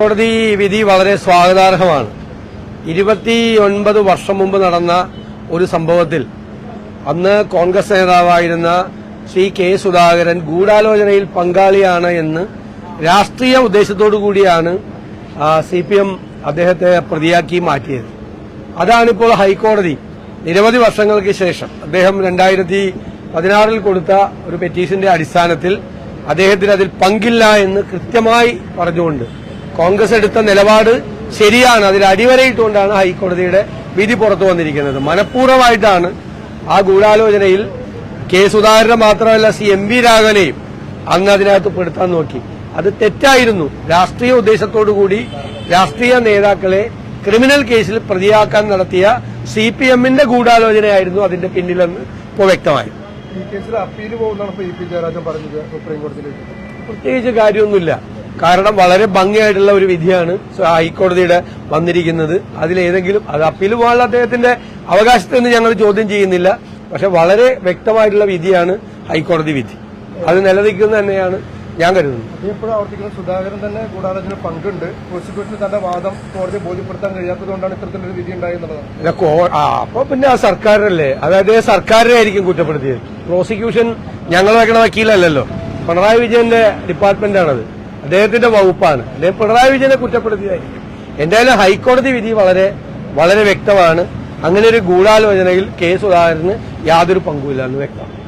കോടതി വിധി വളരെ സ്വാഗതാർഹമാണ്. ഇരുപത്തി ഒൻപത് വർഷം മുമ്പ് നടന്ന ഒരു സംഭവത്തിൽ അന്ന് കോൺഗ്രസ് നേതാവായിരുന്ന ശ്രീ കെ സുധാകരൻ ഗൂഢാലോചനയിൽ പങ്കാളിയാണ് എന്ന് രാഷ്ട്രീയ ഉദ്ദേശത്തോടു കൂടിയാണ് സി പി എം അദ്ദേഹത്തെ പ്രതിയാക്കി മാറ്റിയത്. അതാണിപ്പോൾ ഹൈക്കോടതി നിരവധി വർഷങ്ങൾക്ക് ശേഷം അദ്ദേഹം രണ്ടായിരത്തി പതിനാറിൽ കൊടുത്ത ഒരു പെറ്റീഷന്റെ അടിസ്ഥാനത്തിൽ അദ്ദേഹത്തിന് അതിൽ പങ്കില്ല എന്ന് കൃത്യമായി പറഞ്ഞുകൊണ്ട് കോൺഗ്രസ് എടുത്ത നിലപാട് ശരിയാണ്. അതിൽ അടിവരയിട്ടുകൊണ്ടാണ് ഹൈക്കോടതിയുടെ വിധി പുറത്തു വന്നിരിക്കുന്നത്. മനഃപൂർവമായിട്ടാണ് ആ ഗൂഢാലോചനയിൽ കെ സുധാകരനെ മാത്രമല്ല സി എം വി രാഘവനെയും അന്ന് അതിനകത്ത് പെടുത്താൻ നോക്കി. അത് തെറ്റായിരുന്നു. രാഷ്ട്രീയ ഉദ്ദേശത്തോടുകൂടി രാഷ്ട്രീയ നേതാക്കളെ ക്രിമിനൽ കേസിൽ പ്രതിയാക്കാൻ നടത്തിയ സി പി എമ്മിന്റെ ഗൂഢാലോചനയായിരുന്നു അതിന്റെ പിന്നിലെന്ന് ഇപ്പോൾ വ്യക്തമായി. ഈ കേസിൽ അപ്പീൽ പോകുന്നതാണ് ഇ പി ജയരാജൻ പറഞ്ഞത് സുപ്രീം കോടതിയിലേക്ക്. പ്രത്യേകിച്ച് കാര്യമൊന്നുമില്ല. കാരണം വളരെ ഭംഗിയായിട്ടുള്ള ഒരു വിധിയാണ് ഹൈക്കോടതിയുടെ വന്നിരിക്കുന്നത്. അതിലേതെങ്കിലും അത് അപ്പീൽ പോകാനുള്ള അദ്ദേഹത്തിന്റെ അവകാശത്തെ നിന്ന് ഞങ്ങൾ ചോദ്യം ചെയ്യുന്നില്ല. പക്ഷെ വളരെ വ്യക്തമായിട്ടുള്ള വിധിയാണ് ഹൈക്കോടതി വിധി. അത് നിലനിൽക്കുന്ന തന്നെയാണ് ഞാൻ കരുതുന്നത്. എപ്പോഴും ആവർത്തിക്കുന്ന സുധാകരൻ തന്നെ ഗൂഢാലോചന പങ്കുണ്ട്. പ്രോസിക്യൂഷന് തന്റെ വാദം കോടതി ബോധ്യപ്പെടുത്താൻ കഴിയാത്തതുകൊണ്ടാണ് ഇത്തരത്തിലൊരു വിധി ഉണ്ടായിരുന്നത്. അപ്പൊ പിന്നെ ആ സർക്കാരിനല്ലേ അതായത് സർക്കാരിനെ ആയിരിക്കും കുറ്റപ്പെടുത്തിയത്. പ്രോസിക്യൂഷൻ ഞങ്ങൾ വെക്കണ വക്കീലല്ലല്ലോ. പിണറായി വിജയന്റെ ഡിപ്പാർട്ട്മെന്റാണത്. അദ്ദേഹത്തിന്റെ വകുപ്പാണ്. അദ്ദേഹം പിണറായി വിജയനെ കുറ്റപ്പെടുത്തിയതായിരിക്കും. എന്തായാലും ഹൈക്കോടതി വിധി വളരെ വളരെ വ്യക്തമാണ്. അങ്ങനെ ഒരു ഗൂഢാലോചനയിൽ കെ സുധാകരന് യാതൊരു പങ്കുമില്ല എന്ന് വ്യക്തമാണ്.